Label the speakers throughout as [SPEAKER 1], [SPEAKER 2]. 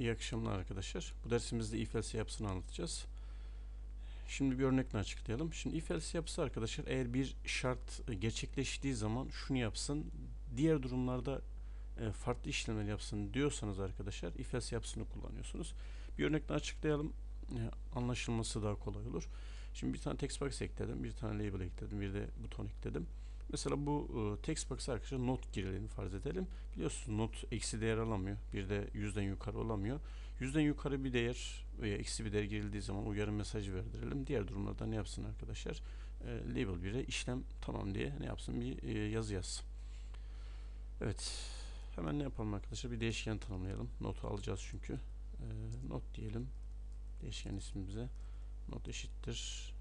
[SPEAKER 1] İyi akşamlar arkadaşlar. Bu dersimizde if else yapısını anlatacağız. Şimdi bir örnekle açıklayalım. Şimdi if else yapısı arkadaşlar eğer bir şart e, gerçekleştiği zaman şunu yapsın. Diğer durumlarda e, farklı işlemler yapsın diyorsanız arkadaşlar if else yapısını kullanıyorsunuz. Bir örnekle açıklayalım. E, Anlaşılması daha kolay olur. Şimdi bir tane text box ekledim. Bir tane label ekledim. Bir de buton ekledim. Mesela bu e, text box'a arkadaşlar not girildiğini farz edelim. Biliyorsunuz not eksi değer alamıyor. Bir de yüzden yukarı olamıyor. Yüzden yukarı bir değer veya eksi bir değer girildiği zaman uyarı mesajı verdirelim. Diğer durumlarda ne yapsın arkadaşlar? E, label 1'e işlem tamam diye ne yapsın? Bir e, yazı yazsın. Evet. Hemen ne yapalım arkadaşlar? Bir değişken tanımlayalım. Notu alacağız çünkü. E, not diyelim. Değişken ismimize. Not eşittir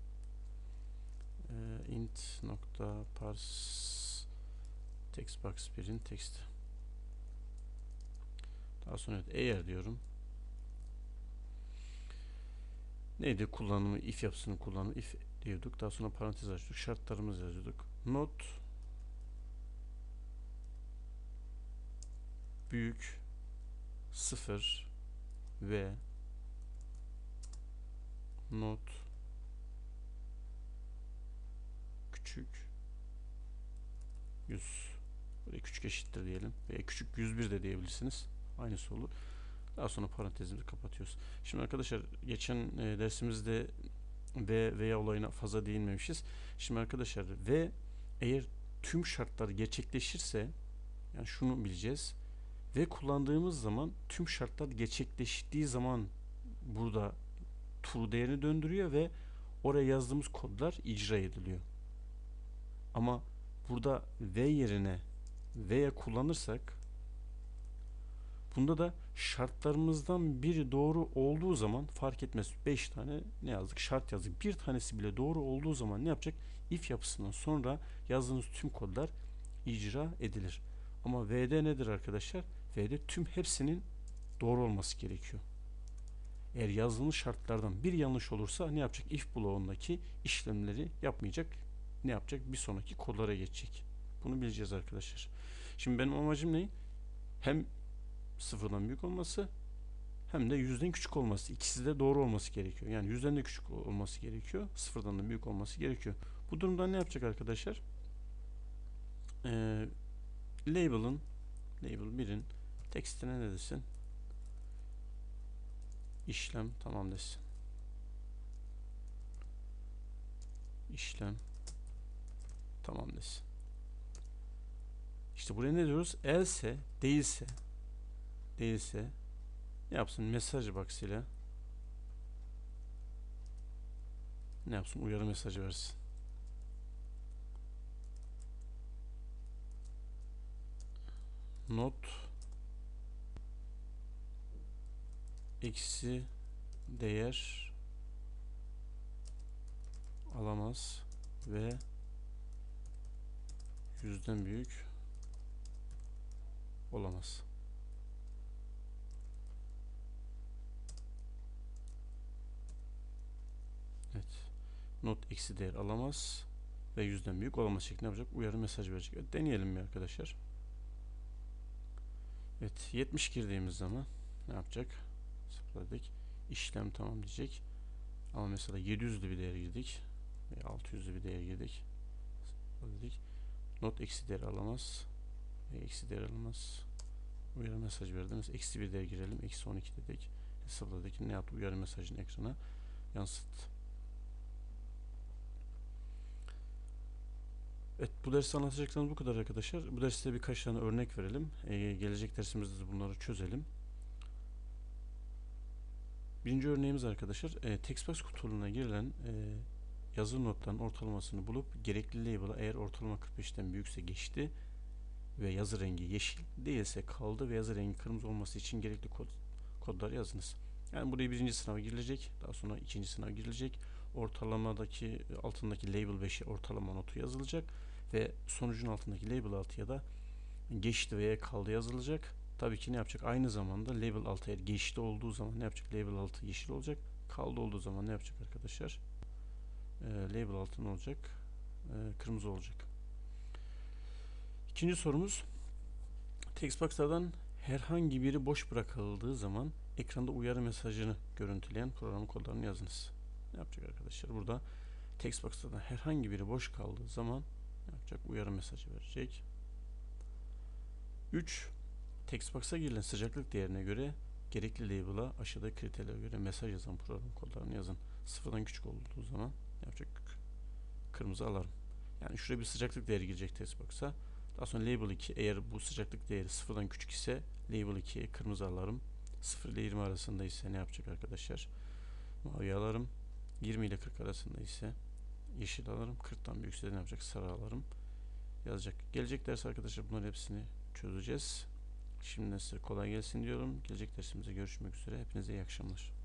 [SPEAKER 1] e, int nokta parse text box 1'in text. Daha sonra evet, eğer diyorum. Neydi? Kullanımı if yapısının kullanımı if diyorduk. Daha sonra parantez açıyorduk şartlarımızı yazıyorduk. Not büyük sıfır ve not küçük 100 böyle küçük eşittir diyelim. Veya küçük 101 de diyebilirsiniz. Aynısı olur daha sonra parantezimizi kapatıyoruz. Şimdi arkadaşlar geçen e, dersimizde ve veya olayına fazla değinmemişiz. Şimdi arkadaşlar ve eğer tüm şartlar gerçekleşirse yani şunu bileceğiz. Ve kullandığımız zaman tüm şartlar gerçekleştiği zaman burada true değerini döndürüyor ve oraya yazdığımız kodlar icra ediliyor. Ama burada v yerine veya kullanırsak bunda da şartlarımızdan biri doğru olduğu zaman fark etmez. 5 tane ne yazdık? Şart yazdık. Bir tanesi bile doğru olduğu zaman ne yapacak? İf yapısından sonra yazdığınız tüm kodlar icra edilir. Ama v'de nedir arkadaşlar? V'de tüm hepsinin doğru olması gerekiyor. Eğer yazdığınız şartlardan bir yanlış olursa ne yapacak? İf bloğundaki işlemleri yapmayacak ne yapacak? Bir sonraki kodlara geçecek. Bunu bileceğiz arkadaşlar. Şimdi benim amacım ne? Hem sıfırdan büyük olması hem de yüzden küçük olması. İkisi de doğru olması gerekiyor. Yani yüzden de küçük olması gerekiyor. Sıfırdan da büyük olması gerekiyor. Bu durumda ne yapacak arkadaşlar? Ee, label'ın label 1'in tekstine ne desin? İşlem tamam desin. İşlem tamam desin. İşte buraya ne diyoruz? Else değilse değilse ne yapsın? Mesaj ile ne yapsın? Uyarı mesajı versin. Not eksi değer alamaz ve yüzden büyük olamaz. Evet. Not eksi değer alamaz ve yüzden büyük olamaz şeklinde yapacak. Uyarı mesaj verecek. Evet, deneyelim mi arkadaşlar? Evet. 70 girdiğimiz zaman ne yapacak? Sıfırladık. İşlem tamam diyecek. Ama mesela 700'lü bir değer girdik. Ve 600'lü bir değer girdik. Sıfırladık. Not eksi değer alamaz. Ve eksi değer alamaz. Uyarı mesaj verdiniz. Eksi bir değer girelim. Eksi 12 dedik. Hesapladık. Ne yaptı? Uyarı mesajını ekrana yansıt. Evet bu dersi anlatacaklarımız bu kadar arkadaşlar. Bu derste birkaç tane örnek verelim. Ee, gelecek dersimizde de bunları çözelim. Birinci örneğimiz arkadaşlar e, textbox kutularına girilen e, yazı notların ortalamasını bulup gerekli label'a eğer ortalama 45'ten büyükse geçti ve yazı rengi yeşil değilse kaldı ve yazı rengi kırmızı olması için gerekli kod, kodlar yazınız. Yani buraya birinci sınava girilecek. Daha sonra ikinci sınava girilecek. Ortalamadaki altındaki label 5'e ortalama notu yazılacak ve sonucun altındaki label 6'ya da geçti veya kaldı yazılacak. Tabii ki ne yapacak? Aynı zamanda label 6 eğer geçti olduğu zaman ne yapacak? Label 6 yeşil olacak. Kaldı olduğu zaman ne yapacak arkadaşlar? E, label altı ne olacak? E, kırmızı olacak. İkinci sorumuz textbox'lardan Herhangi biri boş bırakıldığı zaman ekranda uyarı mesajını görüntüleyen program kodlarını yazınız. Ne yapacak arkadaşlar? Burada text box'ta da herhangi biri boş kaldığı zaman ne yapacak? Uyarı mesajı verecek. 3. Text box'a girilen sıcaklık değerine göre gerekli label'a aşağıdaki kriterlere göre mesaj yazan program kodlarını yazın. Sıfırdan küçük olduğu zaman yapacak? Kırmızı alarm. Yani şuraya bir sıcaklık değeri girecek text box'a. Daha sonra label 2 eğer bu sıcaklık değeri sıfırdan küçük ise label 2'ye kırmızı alarm. 0 ile 20 arasında ise ne yapacak arkadaşlar? Mavi alarm. 20 ile 40 arasında ise yeşil alarm. 40'tan büyükse ne yapacak? Sarı alarm yazacak. Gelecek ders arkadaşlar bunların hepsini çözeceğiz. Şimdi size kolay gelsin diyorum. Gelecek dersimize görüşmek üzere. Hepinize iyi akşamlar.